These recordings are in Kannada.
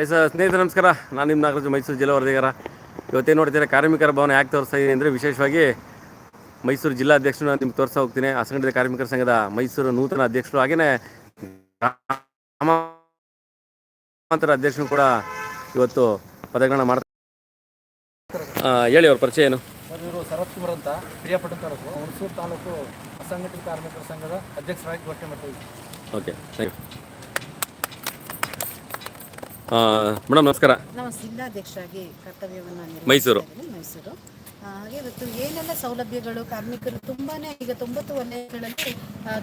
ಎಸ್ ಸ್ನೇಹಿತರೆ ನಮಸ್ಕಾರ. ನಾನು ನಿಮ್ಮ ನಾಗರಾಜು ಮೈಸೂರು ಜಿಲ್ಲಾ ವರದಿಗಾರ. ಇವತ್ತೇನು ನೋಡ್ತೀರಾ ಕಾರ್ಮಿಕರ ಭವನ ಯಾಕೆ ತೋರಿಸ್ತಾ ಇದೆ ಅಂದರೆ ವಿಶೇಷವಾಗಿ ಮೈಸೂರು ಜಿಲ್ಲಾಧ್ಯಕ್ಷರು ನಾನು ನಿಮ್ಗೆ ತೋರಿಸ್ತಾ ಹೋಗ್ತೀನಿ. ಅಸಂಘಟಿತ ಕಾರ್ಮಿಕರ ಸಂಘದ ಮೈಸೂರು ನೂತನ ಅಧ್ಯಕ್ಷರು ಹಾಗೆಯೇ ಗ್ರಾಮಾಂತರ ಅಧ್ಯಕ್ಷರು ಕೂಡ ಇವತ್ತು ಪದಗ್ರಹಣ ಮಾಡ್ತಾರೆ ಹೇಳಿ ಅವ್ರ ಪರಿಚಯ ಏನು? ಇವರು ಶರತ್ ಕುಮಾರ್ ಅಂತ ಪ್ರಿಯಾಪಟ್ಟಣ ತಾಲೂಕು ಹುಣಸೂರು ತಾಲೂಕು ಅಸಂಘಟಿತ ಕಾರ್ಮಿಕರ ಸಂಘದ ಅಧ್ಯಕ್ಷರಾಗಿ ಘೋಷಣೆ ಮಾಡ್ತಾ ಓಕೆ ಥ್ಯಾಂಕ್ ಯು. ಮೇಡಮ್ ನಮಸ್ಕಾರ. ನಮ್ಮ ಜಿಲ್ಲಾಧ್ಯಕ್ಷರಾಗಿ ಕರ್ತವ್ಯವನ್ನು ಮೈಸೂರು. ಮೈಸೂರು. ಹಾಗೆ ಇವತ್ತು ಏನೆಲ್ಲ ಸೌಲಭ್ಯಗಳು ಕಾರ್ಮಿಕರು ತುಂಬಾನೇ ಈಗ ತೊಂಬತ್ತು ವಲಯಗಳಲ್ಲಿ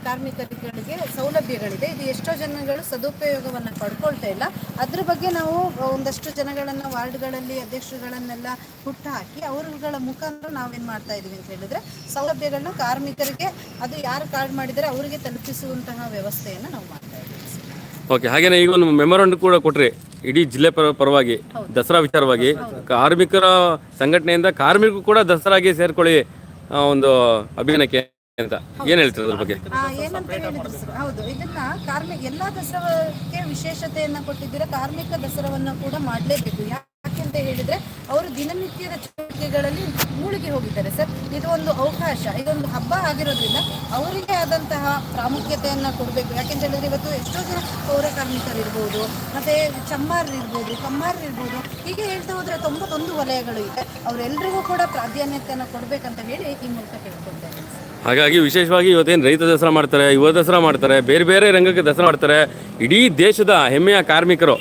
ಕಾರ್ಮಿಕರುಗಳಿಗೆ ಸೌಲಭ್ಯಗಳಿದೆ. ಇದು ಎಷ್ಟೋ ಜನಗಳು ಸದುಪಯೋಗವನ್ನು ಪಡ್ಕೊಳ್ತಾ ಇಲ್ಲ. ಅದ್ರ ಬಗ್ಗೆ ನಾವು ಒಂದಷ್ಟು ಜನಗಳನ್ನ ವಾರ್ಡ್ಗಳಲ್ಲಿ ಅಧ್ಯಕ್ಷರುಗಳನ್ನೆಲ್ಲ ಹುಟ್ಟ ಹಾಕಿ ಅವರುಗಳ ಮುಖಾಂತರ ನಾವೇನ್ ಮಾಡ್ತಾ ಇದೀವಿ ಅಂತ ಹೇಳಿದ್ರೆ ಸೌಲಭ್ಯಗಳನ್ನ ಕಾರ್ಮಿಕರಿಗೆ ಅದು ಯಾರು ಕಾರ್ಡ್ ಮಾಡಿದರೆ ಅವರಿಗೆ ತಲುಪಿಸುವಂತಹ ವ್ಯವಸ್ಥೆಯನ್ನು ನಾವು ಮಾಡ್ತಾ ಇದ್ದೀವಿ ಓಕೆ ಹಾಗೇನೆ ಈಗ ಒಂದು ಮೆಮೊರಂಡ್ ಕೂಡ ಕೊಟ್ರಿ ಇಡೀ ಜಿಲ್ಲೆ ಪರ ಪರವಾಗಿ ದಸರಾ ವಿಚಾರವಾಗಿ. ಕಾರ್ಮಿಕರ ಸಂಘಟನೆಯಿಂದ ಕಾರ್ಮಿಕರು ಕೂಡ ದಸರಾಗೆ ಸೇರ್ಕೊಳ್ಳಿ ಆ, ಒಂದು ಅಭಿಯಾನಕ್ಕೆ ಅಂತ. ಏನ್ ಹೇಳ್ತೀರ ಅದ್ರ ಬಗ್ಗೆ? ಆ, ಏನಂತ ಹೇಳಿದ್ರು ಸರ್ ಹೌದು. ಇದನ್ನ ಕಾರ್ಮಿಕ ಎಲ್ಲಾ ದಸರಾಕ್ಕೆ ವಿಶೇಷತೆಯನ್ನ ಕೊಟ್ಟಿದ್ದೀರಾ ಕಾರ್ಮಿಕ ದಸರಾವನ್ನ ಕೂಡ ಮಾಡಲೇಬೇಕು. ಅಂತ ಹೇಳಿದ್ರೆ ಅವರು ದಿನನಿತ್ಯದ ಚಟುವಟಿಕೆಗಳಲ್ಲಿ ಮುಳುಗಿ ಹೋಗಿದ್ದಾರೆ ಸರ್. ಇದು ಒಂದು ಅವಕಾಶ, ಇದೊಂದು ಹಬ್ಬ ಆಗಿರೋದ್ರಿಂದ ಅವರಿಗೆ ಆದಂತಹ ಪ್ರಾಮುಖ್ಯತೆಯನ್ನ ಕೊಡಬೇಕು. ಯಾಕೆಂತ ಹೇಳಿದ್ರೆ ಇವತ್ತು ಎಷ್ಟೋ ಜನ ಪೌರ ಕಾರ್ಮಿಕರು ಇರ್ಬೋದು ಮತ್ತೆ ಚಮ್ಮಾರರಿರ್ಬೋದು ಕಮ್ಮಾರ್ ಇರ್ಬೋದು ಹೀಗೆ ಹೇಳ್ತಾ ಹೋದ್ರೆ ತೊಂಬತ್ತೊಂದು ವಲಯಗಳು ಇದೆ. ಅವರೆಲ್ಲರಿಗೂ ಕೂಡ ಪ್ರಾಧಾನ್ಯತೆಯನ್ನು ಕೊಡ್ಬೇಕಂತ ಹೇಳಿ ಈ ಮೂಲಕ ಕೇಳ್ಕೊಳ್ತೇನೆ ಹಾಗಾಗಿ ವಿಶೇಷವಾಗಿ ಇವತ್ತೇನು ರೈತ ದಸರಾ ಮಾಡ್ತಾರೆ, ಯುವ ದಸರಾ ಮಾಡ್ತಾರೆ, ಬೇರೆ ಬೇರೆ ರಂಗಕ್ಕೆ ದಸರಾ ಮಾಡ್ತಾರೆ, ಇಡೀ ದೇಶದ ಹೆಮ್ಮೆಯ ಕಾರ್ಮಿಕರು.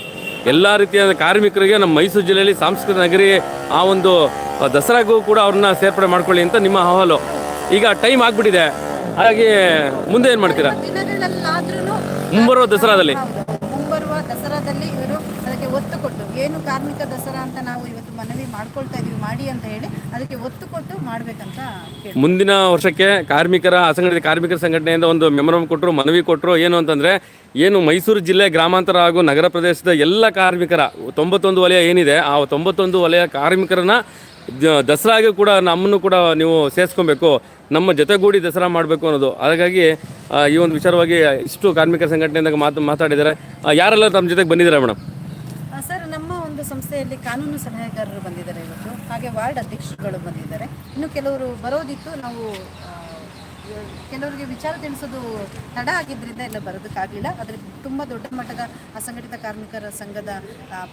ಎಲ್ಲ ರೀತಿಯ ಕಾರ್ಮಿಕರಿಗೆ ನಮ್ಮ ಮೈಸೂರು ಜಿಲ್ಲೆಯಲ್ಲಿ ಸಾಂಸ್ಕೃತಿಕ ನಗರಿ, ಆ ಒಂದು ದಸರಾಗೂ ಕೂಡ ಅವ್ರನ್ನ ಸೇರ್ಪಡೆ ಮಾಡ್ಕೊಳ್ಳಿ ಅಂತ ನಿಮ್ಮ ಅಹವಾಲು. ಈಗ ಟೈಮ್ ಆಗ್ಬಿಟ್ಟಿದೆ. ಹಾಗೆ ಮುಂದೆ ಏನು ಮಾಡ್ತೀರಾ? ಮುಂಬರುವ ದಸರಾದಲ್ಲಿ ಮುಂಬರುವ ದಸರಾದಲ್ಲಿ ಇವರು ಅದಕ್ಕೆ ಒತ್ತು ಕೊಟ್ಟು ಏನು ಕಾರ್ಮಿಕ ದಸರಾ ಅಂತ ನಾವು ಇವತ್ತು ಮನವಿ ಮಾಡ್ಕೊಳ್ತಾ ಇದೀವಿ, ಮಾಡಿ ಅಂತ ಹೇಳಿ ಅದಕ್ಕೆ ಒತ್ತು ಕೊಟ್ಟು ಮಾಡ್ಬೇಕಂತ ಮುಂದಿನ ವರ್ಷಕ್ಕೆ ಕಾರ್ಮಿಕರ ಅಸಂಘಟಿತ ಕಾರ್ಮಿಕರ ಸಂಘಟನೆಯಿಂದ ಒಂದು ಮೆಮೊರಂ ಕೊಟ್ಟರು ಮನವಿ ಕೊಟ್ಟರು ಏನು ಅಂತಂದರೆ ಏನು ಮೈಸೂರು ಜಿಲ್ಲೆ ಗ್ರಾಮಾಂತರ ಹಾಗೂ ನಗರ ಪ್ರದೇಶದ ಎಲ್ಲ ಕಾರ್ಮಿಕರ, ತೊಂಬತ್ತೊಂದು ವಲಯ ಏನಿದೆ, ಆ ತೊಂಬತ್ತೊಂದು ವಲಯ ಕಾರ್ಮಿಕರನ್ನ ದಸರಾಗೆ ಕೂಡ ನಮ್ಮನ್ನು ಕೂಡ ನೀವು ಸೇರಿಸ್ಕೊಬೇಕು, ನಮ್ಮ ಜೊತೆಗೂಡಿ ದಸರಾ ಮಾಡಬೇಕು ಅನ್ನೋದು. ಹಾಗಾಗಿ ಈ ಒಂದು ವಿಚಾರವಾಗಿ ಇಷ್ಟು ಕಾರ್ಮಿಕರ ಸಂಘಟನೆಯಿಂದ ಮಾತು, ಮಾತಾಡಿದ್ದಾರೆ. ಯಾರೆಲ್ಲ ತಮ್ಮ ಜೊತೆಗೆ ಬಂದಿದ್ದಾರೆ ಮೇಡಮ್? ಸಂಸ್ಥೆಯಲ್ಲಿ ಕಾನೂನು ಸಲಹೆಗಾರರು ಬಂದಿದ್ದಾರೆ ಇವತ್ತು. ಹಾಗೆ ವಾರ್ಡ್ ಅಧ್ಯಕ್ಷರುಗಳು ಬಂದಿದ್ದಾರೆ. ಇನ್ನು ಕೆಲವರು ಬರೋದಿತ್ತು. ನಾವು ಕೆಲವರಿಗೆ ವಿಚಾರ ತಿಳಿಸೋದು ತಡ ಆಗಿದ್ದರಿಂದ ಎಲ್ಲ ಬರೋದಕ್ಕಾಗಲಿಲ್ಲ. ಆದರೆ ತುಂಬ ದೊಡ್ಡ ಮಟ್ಟದ ಅಸಂಘಟಿತ ಕಾರ್ಮಿಕರ ಸಂಘದ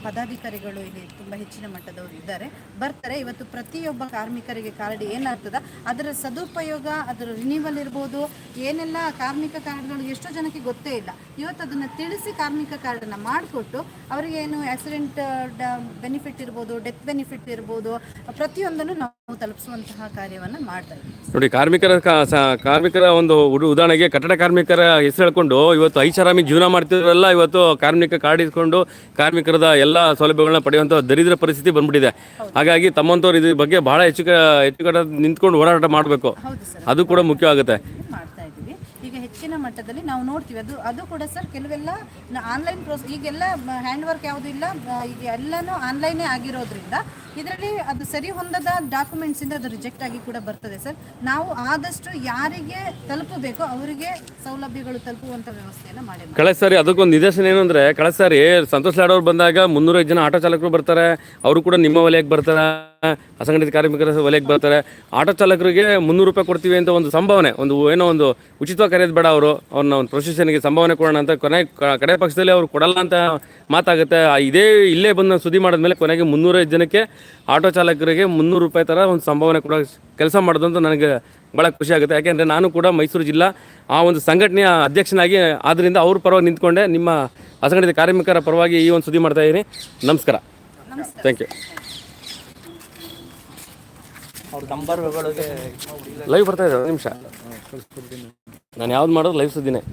ಪದಾಧಿಕಾರಿಗಳು ಇಲ್ಲಿ ತುಂಬ ಹೆಚ್ಚಿನ ಮಟ್ಟದವರು ಇದ್ದಾರೆ. ಬರ್ತಾರೆ. ಇವತ್ತು ಪ್ರತಿಯೊಬ್ಬ ಕಾರ್ಮಿಕರಿಗೆ ಕಾರ್ಡ್ ಏನಾಗ್ತದ? ಅದರ ಸದುಪಯೋಗ, ಅದರ ರಿನಿವಲ್ ಇರ್ಬೋದು, ಏನೆಲ್ಲ ಕಾರ್ಮಿಕ ಕಾರ್ಡ್ಗಳು ಎಷ್ಟೋ ಜನಕ್ಕೆ ಗೊತ್ತೇ ಇಲ್ಲ. ಇವತ್ತು ಅದನ್ನು ತಿಳಿಸಿ ಕಾರ್ಮಿಕ ಕಾರ್ಡನ್ನು ಮಾಡಿಕೊಟ್ಟು ಅವರಿಗೆ ಏನು ಆಕ್ಸಿಡೆಂಟ್ ಬೆನಿಫಿಟ್ ಇರ್ಬೋದು ಡೆತ್ ಬೆನಿಫಿಟ್ ಇರ್ಬೋದು, ಪ್ರತಿಯೊಂದನ್ನು ನಾವು ತಲುಪಿಸುವಂತಹ ಕಾರ್ಯವನ್ನು ಮಾಡ್ತಾ ಇದ್ದೀವಿ. ನೋಡಿ, ಕಾರ್ಮಿಕರ ಕಾರ್ಮಿಕರ ಒಂದು ಉಡು- ಉದಾಹರಣೆಗೆ ಕಟ್ಟಡ ಕಾರ್ಮಿಕರ ಹೆಸರು ಹೇಳ್ಕೊಂಡು ಇವತ್ತು ಐಷಾರಾಮಿ ಜೀವನ ಮಾಡ್ತಿರೋರೆಲ್ಲ ಇವತ್ತು ಕಾರ್ಮಿಕ ಕಾರ್ಡ್ ಇಸ್ಕೊಂಡು ಕಾರ್ಮಿಕರದ ಎಲ್ಲ ಸೌಲಭ್ಯಗಳನ್ನ ಪಡೆಯುವಂಥ ದರಿದ್ರ ಪರಿಸ್ಥಿತಿ ಬಂದ್ಬಿಟ್ಟಿದೆ. ಹಾಗಾಗಿ ತಮ್ಮಂಥವ್ರು ಇದ್ರ ಬಗ್ಗೆ ಬಹಳ ಹೆಚ್ಚು ಹೆಚ್ಚು ಕಡೆ ನಿಂತ್ಕೊಂಡು ಹೋರಾಟ ಮಾಡಬೇಕು. ಅದು ಕೂಡ ಮುಖ್ಯವಾಗುತ್ತೆ ಮಾಡ್ತಾ ಇದ್ದೀವಿ ಈಗ ಹೆಚ್ಚಿನ ಮಟ್ಟದಲ್ಲಿ ನಾವು ನೋಡ್ತೀವಿ. ಅದು ಅದು ಕೂಡ ಸರ್ ಕೆಲವೆಲ್ಲ ಆನ್ಲೈನ್ ಪ್ರೋಸ್ ಈಗೆಲ್ಲ ಹ್ಯಾಂಡ್ ವರ್ಕ್ ಯಾವುದೂ ಇಲ್ಲ. ಎಲ್ಲನೂ ಆನ್ಲೈನೇ ಆಗಿರೋದ್ರಿಂದ ಇದರಲ್ಲಿ ಅದು ಸರಿ ಹೊಂದದ ಡಾಕ್ಯುಮೆಂಟ್ಸಿಂದ ಅದು ರಿಜೆಕ್ಟ್ ಆಗಿ ಕೂಡ ಬರ್ತದೆ ಸರ್. ನಾವು ಆದಷ್ಟು ಯಾರಿಗೆ ತಲುಪಬೇಕು ಅವರಿಗೆ ಸೌಲಭ್ಯಗಳು ತಲುಪುವಂತ ವ್ಯವಸ್ಥೆಯನ್ನು ಮಾಡಿ ಕಳೆದ ಸಾರಿ, ಅದಕ್ಕೊಂದು ನಿದರ್ಶನ ಏನು ಅಂದರೆ ಸಂತೋಷ್ ಲಾಡೋರು ಬಂದಾಗ ಮುನ್ನೂರೈದು ಜನ ಆಟೋ ಚಾಲಕರು ಬರ್ತಾರೆ. ಅವರು ಕೂಡ ನಿಮ್ಮ ವಲಯಕ್ಕೆ ಬರ್ತಾರೆ. ಅಸಂಘಟಿತ ಕಾರ್ಮಿಕರ ವಲಯಕ್ಕೆ ಬರ್ತಾರೆ. ಆಟೋ ಚಾಲಕರಿಗೆ ಮುನ್ನೂರು ರೂಪಾಯಿ ಕೊಡ್ತೀವಿ ಅಂತ ಒಂದು ಸಂಭಾವನೆ ಒಂದು ಏನೋ ಒಂದು ಉಚಿತವಾಗಿ ಕರೆಯೋದು ಬೇಡ ಅವರು ಅವ್ರನ್ನ ಒಂದು ಪ್ರೊಸೆಷನ್ಗೆ ಸಂಭಾವನೆ ಕೊಡೋಣ ಅಂತ ಕೊನೆ ಕಡೆ ಪಕ್ಷದಲ್ಲಿ ಅವ್ರು ಕೊಡಲ್ಲ ಅಂತ ಮಾತಾಗುತ್ತೆ. ಇದೇ ಇಲ್ಲೇ ಬಂದು ಸುದ್ದಿ ಮಾಡಿದ್ಮೇಲೆ ಕೊನೆಗೆ ಮುನ್ನೂರೈದು ಜನಕ್ಕೆ ಆಟೋ ಚಾಲಕರಿಗೆ ಮುನ್ನೂರು ರೂಪಾಯಿ ಥರ ಒಂದು ಸಂಭಾವನೆ ಕೊಡೋ ಕೆಲಸ ಮಾಡೋದು ಅಂತ ನನಗೆ ಭಾಳ ಖುಷಿ ಆಗುತ್ತೆ. ಯಾಕೆಂದರೆ ನಾನು ಕೂಡ ಮೈಸೂರು ಜಿಲ್ಲಾ ಆ ಒಂದು ಸಂಘಟನೆಯ ಅಧ್ಯಕ್ಷನಾಗಿ ಆದ್ದರಿಂದ ಅವ್ರ ಪರವಾಗಿ ನಿಂತ್ಕೊಂಡೆ ನಿಮ್ಮ ಅಸಂಘಟಿತ ಕಾರ್ಮಿಕರ ಪರವಾಗಿ ಈ ಒಂದು ಸುದ್ದಿ ಮಾಡ್ತಾ ಇದ್ದೀನಿ. ನಮಸ್ಕಾರ. ಥ್ಯಾಂಕ್ ಯು ಲೈವ್ ಬರ್ತಾ ಇದೆ ನಿಮಿಷ. ನಾನು ಯಾವ್ದು ಮಾಡೋದು ಲೈವ್ ಸುದ್ದಿನೇ.